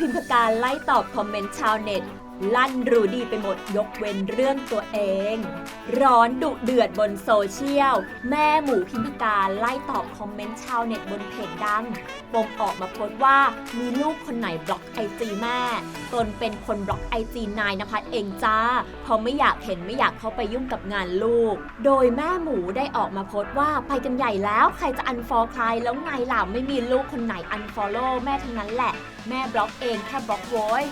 พิมพการไล่ตอบคอมเมนต์ชาวเน็ต ลั่นรูดีไปหมดยกเว้นเรื่องตัวเอง ร้อนดุเดือดบนโซเชียล แม่หมูพิมพการไล่ตอบคอมเมนต์ชาวเน็ตบนเพจดังปมออกมาโพสต์ว่ามีลูกคนไหนบล็อกไอจีแม่ตนเป็นคนบล็อกไอจีนายนภัสเองจ้าเพราะไม่อยากเห็นไม่อยากเข้าไปยุ่งกับงานลูก โดยแม่หมูได้ออกมาโพสต์ว่าไปกันใหญ่แล้วใครจะอันฟอลใครแล้วไงล่ะไม่มีลูกคนไหนอันฟอลโล่แม่ทั้งนั้นแหละ แม่บล็อกเองแค่บล็อกโว้ย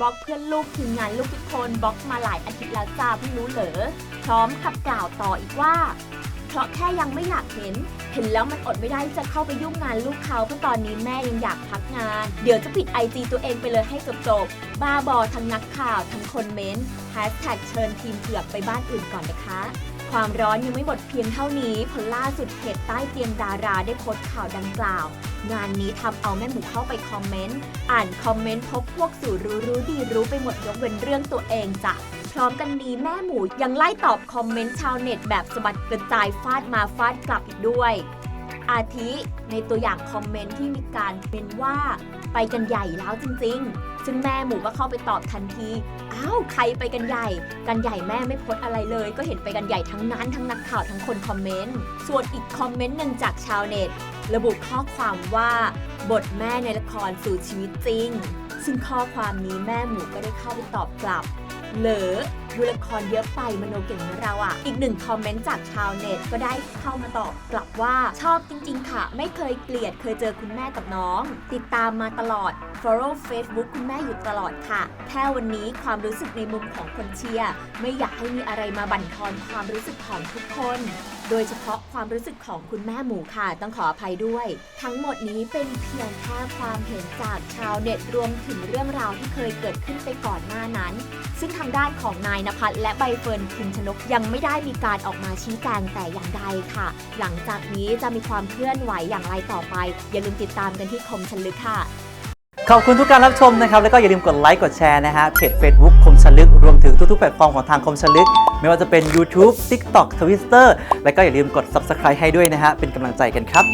บล็อกเพื่อนลูกทีมงานลูกทุกคนบล็อกมาหลายอาทิตย์แล้วจ้าเพิ่งรู้เหรอพร้อมกับกล่าวต่ออีกว่า เพราะแค่ยังไม่อยากเห็น เห็นแล้วมันอดไม่ได้จะเข้าไปยุ่งงานลูกเขาเพราะตอนนี้แม่ยังอยากพักงาน เดี๋ยวจะปิดไอจีตัวเองไปเลยให้จบๆบ้าบอทั้งนักข่าวทั้งคนเม้นแฮชแท็กเชิญทีมเผือกไปบ้านอื่นก่อนนะคะ ความร้อนยังไม่หมดเพียงเท่านี้เพล่าสุดเพจใต้เตียงดาราได้โพสต์ข่าวดังกล่าว งานนี้ทำเอาแม่หมูเข้าไปคอมเมนต์ อ่านคอมเมนต์พบพวกสู่รู้รู้ดีรู้ไปหมดยกเว้นเรื่องตัวเองจ้ะพร้อมกันนี้แม่หมูยังไล่ตอบคอมเมนต์ชาวเน็ตแบบสะบัดกระจายฟาดมาฟาดกลับอีกด้วย อาทิในตัวอย่างคอมเมนต์ที่มีการเป็นว่าไปกันใหญ่แล้วจริงๆ ซึ่งแม่หมูก็เข้าไปตอบทันที อ้าวใครไปกันใหญ่ กันใหญ่แม่ไม่โพสอะไรเลย ก็เห็นไปกันใหญ่ทั้งนั้นทั้งนักข่าวทั้งคนคอมเมนต์ ส่วนอีกคอมเมนต์หนึ่งจากชาวเน็ต ระบุข้อความว่า บทแม่ในละครสู่ชีวิตจริง ซึ่งข้อความนี้แม่หมูก็ได้เข้าไปตอบกลับ เหลอ ดูละครเยอะไปมโนเก่งนะเราอะ่ะ อีกหนึ่งคอมเมนต์จากชาวเน็ตก็ได้เข้ามาตอบกลับว่าชอบจริง ๆ ค่ะ ไม่เคยเกลียดเคยเจอคุณแม่กับน้อง ติดตามมาตลอด follow Facebook คุณแม่อยู่ตลอดค่ะ แค่วันนี้ความรู้สึกในมุมของคนเชียร์ไม่อยากให้มีอะไรมาบั่นทอนความรู้สึกของทุกคน โดยเฉพาะความรู้สึกของคุณแม่หมูค่ะ ต้องขออภัยด้วย ทั้งหมดนี้เป็นเพียงแค่ความเห็นจากชาวเน็ตรวมถึงเรื่องราวที่เคยเกิดขึ้นไปก่อนหน้านั้น ซึ่งทางด้านของนายนภัสและใบเฟิร์นพิมชนกยังไม่ได้มีการออกมาชี้แจงแต่อย่างใดค่ะ หลังจากนี้จะมีความเคลื่อนไหวอย่างไรต่อไป อย่าลืมติดตามกันที่คมชันลึกค่ะ ขอบคุณทุกการรับชมนะครับ แล้วก็อย่าลืมกดไลค์กดแชร์นะฮะเพจ Facebook คมชลึก รวมถึงทุกๆแพลตฟอร์มของทางคมชลึก ไม่ว่าจะเป็น YouTube TikTok Twitter แล้วก็อย่าลืมกด Subscribe ให้ด้วยนะฮะเป็นกำลังใจกันครับ